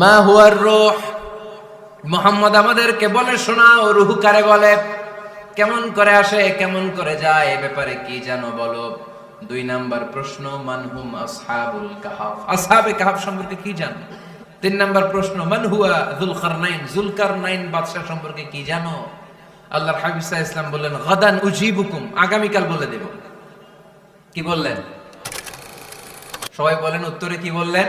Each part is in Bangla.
মা হুয়ার রূহ। মোহাম্মদ আমাদেরকে বলে, শোনাও রুহ কারে বলে, কেমন করে আসে, কেমন করে যায়, এ ব্যাপারে কি জানো বলো? দুই নাম্বার প্রশ্ন, মানহুম আসহাবুল কাহাফ। আসহাবে কাহাফ সম্পর্কে কি জানো? তিন নাম্বার প্রশ্ন, মান হুয়া জুলকারনাইন? জুলকারনাইন বাদশা সম্পর্কে কি জানো? আল্লাহর হাবিব ইসলাম বললেন, গাদান উজিবুকুম আগামীকাল বলে দেব। কি বললেন? সবাই বলেন, উত্তরে কি বললেন?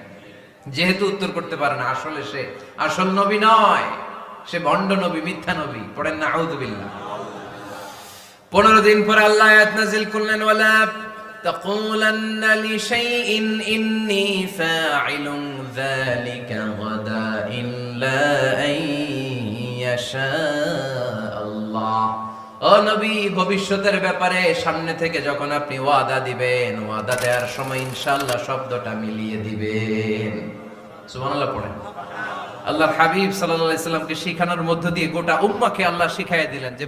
যেহেতু উত্তর করতে পারে না আসলে সে আসল নবী নয় সে ভণ্ড নবী মিথ্যা নবী পড়েন না আউদুবিল্লাহ পনেরো দিন পরে আল্লাহ আয়াত নাজিল করলেন ওয়ালা تقولن لشيء إني فاعل ذلك غدا إلا أن يشاء الله ও নবী ভবিষ্যতের ব্যাপারে সামনে থেকে যখন আপনি ওয়াদা দিবেন ওয়াদা দেওয়ার সময় ইনশাআল্লাহ শব্দটা মিলিয়ে দিবেন আল্লাহর হাবিব সাল্লাল্লাহু শিখানোর মধ্য দিয়ে গোটা উম্মাকে আল্লাহ শিখাই দিলেন যে